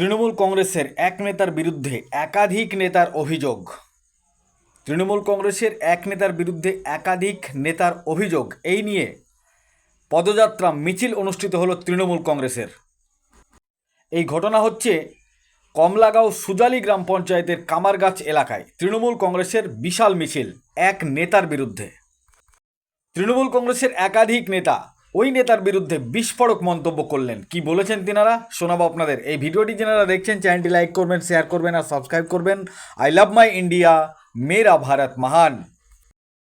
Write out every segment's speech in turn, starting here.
তৃণমূল কংগ্রেসের এক নেতার বিরুদ্ধে একাধিক নেতার অভিযোগ। তৃণমূল কংগ্রেসের এক নেতার বিরুদ্ধে একাধিক নেতার অভিযোগ। এই নিয়ে পদযাত্রা মিছিল অনুষ্ঠিত হলো তৃণমূল কংগ্রেসের। এই ঘটনা হচ্ছে কমলাগাঁও সুজালি গ্রাম পঞ্চায়েতের কামারগাছ এলাকায়। তৃণমূল কংগ্রেসের বিশাল মিছিল এক নেতার বিরুদ্ধে। তৃণমূল কংগ্রেসের একাধিক নেতা ওই নেতার বিরুদ্ধে বিস্ফোরক মন্তব্য করলেন। কি বলেছেন তিনারা? শোনাবো আপনাদের। এই ভিডিওটি যেনারা দেখছেন, চ্যানেলটি লাইক করবেন, শেয়ার করবেন আর সাবস্ক্রাইব করবেন। আই লাভ মাই ইন্ডিয়া মেরা ভারত মহান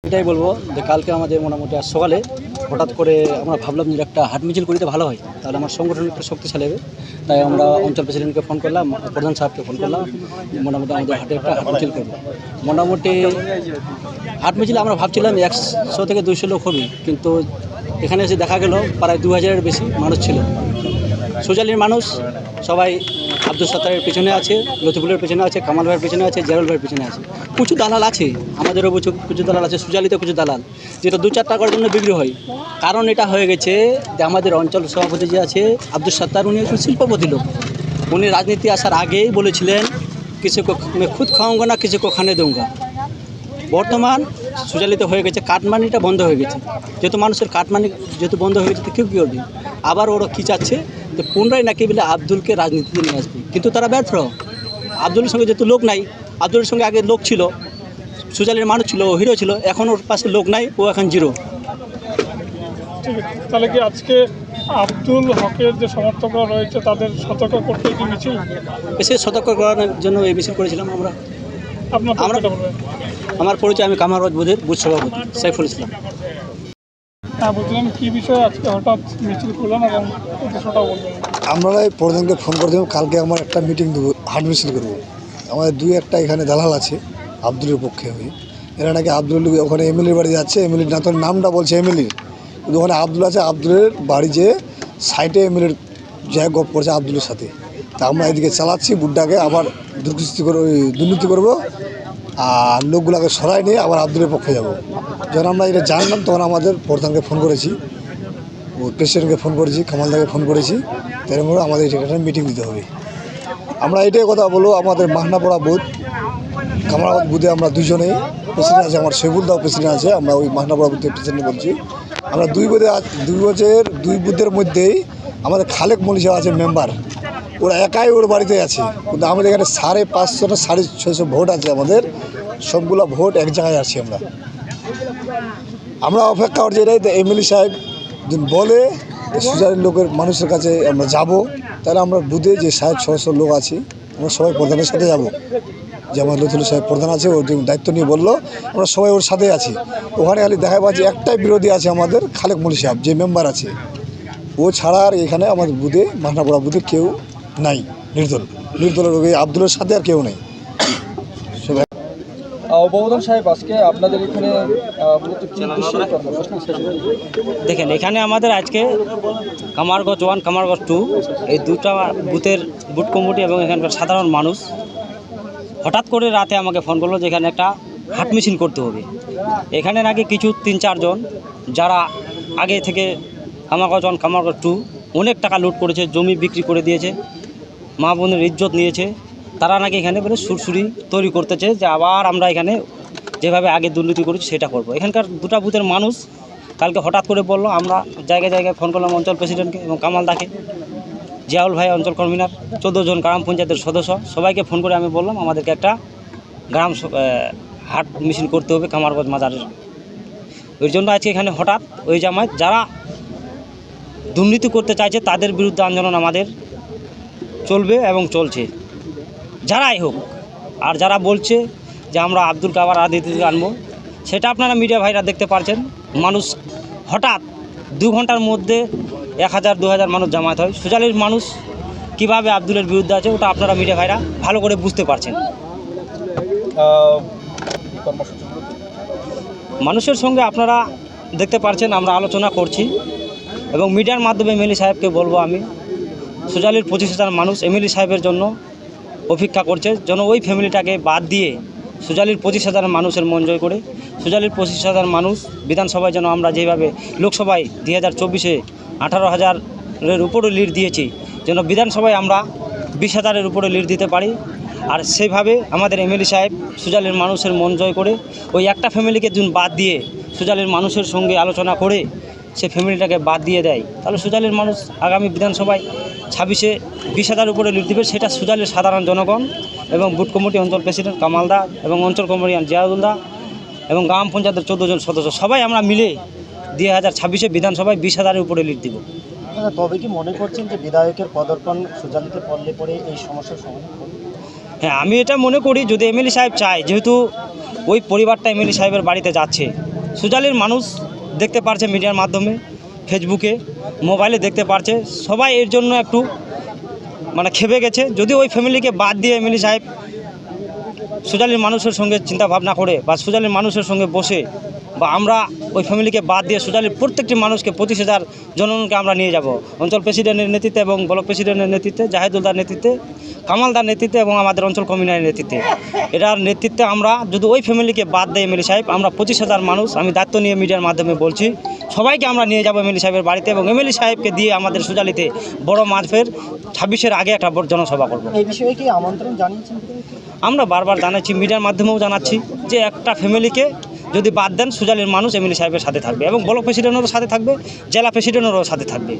এটাই বলব যে কালকে আমাদের মোটামুটি আজ সকালে হঠাৎ করে আমরা ভাবলাম যে একটা হাট মিছিল করিতে ভালো হয়। তাহলে আমার সংগঠন একটু শক্তিশালী হবে। তাই আমরা অঞ্চল প্রেসিডেন্টকে ফোন করলাম, প্রধান সাহেবকে ফোন করলাম, মোটামুটি আমাদের হাটে একটা হাট মিছিল করব। মোটামুটি হাট মিছিল আমরা ভাবছিলাম একশো থেকে দুইশো লোক হবে, কিন্তু এখানে এসে দেখা গেল, প্রায় দু হাজারের বেশি মানুষ ছিল। সোজালির মানুষ, সবাই আব্দুল সত্তারের পেছনে আছে, লতিফুলের পেছনে আছে, কামাল ভাইয়ের পেছনে আছে জেরুল ভাইয়ের পেছনে আছে। কিছু দালাল আছে আমাদেরও কিছু কিছু দালাল আছে, সুজালিতে কিছু দালাল, যেটা দু চার টাকার জন্য বিক্রি হয়। কারণ এটা হয়ে গেছে যে আমাদের অঞ্চল সভাপতি যে আছে, আব্দুল সত্তার, উনি একজন শিল্পপতি লোক। উনি রাজনীতি আসার আগেই বলেছিলেন, কিছু কো মানে খুদ খাওয়াঙ্গা না, কিছু কো খানে বর্তমান সুচালিত হয়ে গেছে কাটমানিটা বন্ধ হয়ে গেছে। যেহেতু মানুষের কাটমানি যেহেতু বন্ধ হয়ে গেছে তো কেউ কী করবে? আবার ওরা কী চাচ্ছে? যে পুনরায় নাকি বলে আব্দুলকে রাজনীতিতে নিয়ে আসবে। কিন্তু তারা ব্যর্থ। আব্দুলের সঙ্গে যেহেতু লোক নাই আব্দুলের সঙ্গে আগে লোক ছিল সুজালির মানুষ ছিল ও হিরো ছিল এখন ওর পাশে লোক নাই ও এখন জিরো তাহলে কি আজকে আব্দুল হকের যে সমর্থকরা রয়েছে তাদের সতর্ক করতে কি মিছিল? এসে সতর্ক করার জন্য এই মিছিল করেছিলাম আমরা। আমরা- আমার পরিচয় আমি কামারবাজ বুধের বুথ সভাপতি সাইফুল ইসলাম। বলছিলাম কি বিষয়ে আজকে হঠাৎ মিছিল করলেন এবং উদ্দেশ্যটাও বলবেন আমরা এই প্রধানকে ফোন করেছিলাম কালকে আমার একটা মিটিং দেবো হাট মিছিল করব। আমাদের দুই একটা এখানে দালাল আছে আব্দুলের পক্ষে হয়ে এরা নাকি আব্দুল ওখানে এমএলএর বাড়ি যাচ্ছে এমএলএর না তোর নামটা বলছে এমএলএ। কিন্তু ওখানে আব্দুল আছে আব্দুলের বাড়ি যে সাইডে এমএলএর যা গপ করছে আব্দুলের সাথে। তা আমরা এদিকে চালাচ্ছি বুড্ডাকে আবার দুর্নীতি করে দুর্নীতি করব আর লোকগুলোকে সরাই নিয়ে আবার আব্দুলের পক্ষে যাব। যখন আমরা এটা জানলাম, তখন আমাদের প্রধানকে ফোন করেছি। ও প্রেসিডেন্টকে ফোন করেছি কামালদাকে ফোন করেছি। করে আমাদের এখানে মিটিং দিতে হবে। আমরা এটাই কথা বলব, আমাদের মাহনাপড়া বুথ কামারাবাদ বুথে আমরা দুজনেই প্রেসিডেন্ট আছে, আমার শৈবুল দাও প্রেসিডেন্ট আছে, আমরা ওই মাহনাপড়া বুথের প্রেসিডেন্ট বলছি। আমরা দুই বুথে দুই বছর দুই বুথের মধ্যেই আমাদের খালেক মলিশা আছে, মেম্বার। ওরা একাই ওর বাড়িতে আছে। কিন্তু আমাদের এখানে সাড়ে পাঁচশো না সাড়ে ছয়শো ভোট আছে আমাদের। সবগুলো ভোট এক জায়গায় আছি আমরা। আমরা অপেক্ষা করছি, এটাই তো এমএলএ সাহেব বলে সুজারের লোকের মানুষের কাছে আমরা যাব, তাহলে আমরা বুধে যে সাহেব ছশো লোক আছি, আমরা সবাই প্রধানের সাথে যাব। যে আমার লতুল সাহেব প্রধান আছে ওর দায়িত্ব নিয়ে বলল, আমরা সবাই ওর সাথে আছি। ওখানে খালি দেখা পাচ্ছি, একটাই বিরোধী আছে আমাদের, খালেক মলি সাহেব, যে মেম্বার আছে। ও ছাড়া আর এখানে আমাদের বুধে মাহনাপড়া বুধে কেউ নাই নির্দল। নির্দলের ওই আব্দুলের সাথে আর কেউ নেই। সাহেব আজকে আপনাদের এখানে? দেখেন এখানে আমাদের আজকে কামারগঞ্জ ওয়ান কামারগঞ্জ টু এই দুটা বুথের বুথ কমিটি এবং এখানকার সাধারণ মানুষ হঠাৎ করে রাতে আমাকে ফোন করল যে এখানে একটা হাট মিছিল করতে হবে। এখানে নাকি কিছু তিন চারজন যারা আগে থেকে কামারগঞ্জ ওয়ান কামারগঞ্জ টু অনেক টাকা লুট করেছে জমি বিক্রি করে দিয়েছে। মা বোনের ইজ্জত নিয়েছে। তারা নাকি এখানে বলে সুরসুরি তৈরি করতেছে যে আবার আমরা এখানে যেভাবে আগে দুর্নীতি করেছি সেটা করব। এখানকার দুটা বুথের মানুষ কালকে হঠাৎ করে বলল, আমরা জায়গায় জায়গায় ফোন করলাম অঞ্চল প্রেসিডেন্টকে এবং কামাল দাকে। জিয়াউল ভাই অঞ্চল কনভিনার, চোদ্দ জন গ্রাম পঞ্চায়েতের সদস্য, সবাইকে ফোন করে আমি বললাম, আমাদেরকে একটা গ্রাম হাট মিছিল করতে হবে কামারগঞ্জ মাজারের। ওই জন্য আজকে এখানে হঠাৎ ওই জামায়াত যারা দুর্নীতি করতে চাইছে, তাদের বিরুদ্ধে আন্দোলন আমাদের চলবে এবং চলছে। যারাই হোক, আর যারা বলছে যে আমরা আব্দুল কাবার রাজনীতিতে আনব, সেটা আপনারা মিডিয়া ভাইরা দেখতে পারছেন। মানুষ হঠাৎ দু ঘণ্টার মধ্যে এক হাজার, দু হাজার মানুষ জামায়াত হয়। সুজালির মানুষ কীভাবে আব্দুলের বিরুদ্ধে আছে, ওটা আপনারা মিডিয়া ভাইরা ভালো করে বুঝতে পারছেন? মানুষের সঙ্গে আপনারা দেখতে পারছেন, আমরা আলোচনা করছি এবং মিডিয়ার মাধ্যমে এমএলএ সাহেবকে বলব আমি। সুজালির পঁচিশ হাজার মানুষ এমএলএ সাহেবের জন্য অপেক্ষা করছে, যেন ওই ফ্যামিলিটাকে বাদ দিয়ে সুজালির পঁচিশ হাজার মানুষের মন জয় করে। সুজালির পঁচিশ হাজার মানুষ বিধানসভায় যেন আমরা যেভাবে লোকসভায় দুই হাজার চব্বিশে আঠারো হাজারের উপরও লিড দিয়েছি, যেন বিধানসভায় আমরা বিশ হাজারের উপরে লিড দিতে পারি। আর সেভাবে আমাদের এমএলএ সাহেব সুজালের মানুষের মন জয় করে, ওই একটা ফ্যামিলিকে দিন বাদ দিয়ে সুজালের মানুষের সঙ্গে আলোচনা করে সে ফ্যামিলিটাকে বাদ দিয়ে দেয়। তাহলে সুজালের মানুষ আগামী বিধানসভায় ছাব্বিশে বিশ হাজার উপরে লিড দিবে সেটা সুজালের সাধারণ জনগণ এবং বুথ কমিটি অঞ্চল প্রেসিডেন্ট কামালদা এবং অঞ্চল কমিটিয়ান জিয়াউদ্দা এবং গ্রাম পঞ্চায়েতের চোদ্দ জন সদস্য। সবাই আমরা মিলে দুই হাজার ছাব্বিশে বিধানসভায় বিশ হাজারের উপরে লিড দিব। তবে কি মনে করছেন যে বিধায়কের পদর্পণ সুজালিতে পড়লে পরে এই সমস্যার সমাধান হ্যাঁ আমি এটা মনে করি যদি এমএলএ সাহেব চায় যেহেতু ওই পরিবারটা এমএলএ সাহেবের বাড়িতে যাচ্ছে সুজালির মানুষ দেখতে পারছে মিডিয়ার মাধ্যমে ফেসবুকে মোবাইলে দেখতে পারছে। সবাই এর জন্য একটু মানে খেপে গেছে। যদি ওই ফ্যামিলিকে বাদ দিয়ে এমএলএ সাহেব সুজালির মানুষের সঙ্গে চিন্তা ভাবনা করে বা সুজালির মানুষের সঙ্গে বসে বা আমরা ওই ফ্যামিলিকে বাদ দিয়ে সুজালির প্রত্যেকটি মানুষকে পঁচিশ হাজার জনগণকে আমরা নিয়ে যাব। অঞ্চল প্রেসিডেন্টের নেতৃত্বে এবং ব্লক প্রেসিডেন্টের নেতৃত্বে জাহেদুলদার নেতৃত্বে কামালদার নেতৃত্বে এবং আমাদের অঞ্চল কমিউনিটির নেতৃত্বে। এটার নেতৃত্বে আমরা যদি ওই ফ্যামিলিকে বাদ দেয় এমএলএ সাহেব আমরা পঁচিশ হাজার মানুষ আমি দায়িত্ব নিয়ে মিডিয়ার মাধ্যমে বলছি সবাইকে আমরা নিয়ে যাব এমএলএ সাহেবের বাড়িতে এবং এমএলএ সাহেবকে দিয়ে আমাদের সুজালিতে বড় মাঝফের ছাব্বিশের আগে একটা বড় জনসভা করব। এই বিষয়ে কি আমন্ত্রণ জানিয়েছেন? আমরা বারবার জানাচ্ছি মিডিয়ার মাধ্যমেও জানাচ্ছি যে একটা ফ্যামিলিকে যদি বাদ দেন সুজালের মানুষ এমএলএ সাহেবের সাথে থাকবে এবং ব্লক প্রেসিডেন্টেরও সাথে থাকবে, জেলা প্রেসিডেন্টেরও সাথে থাকবে।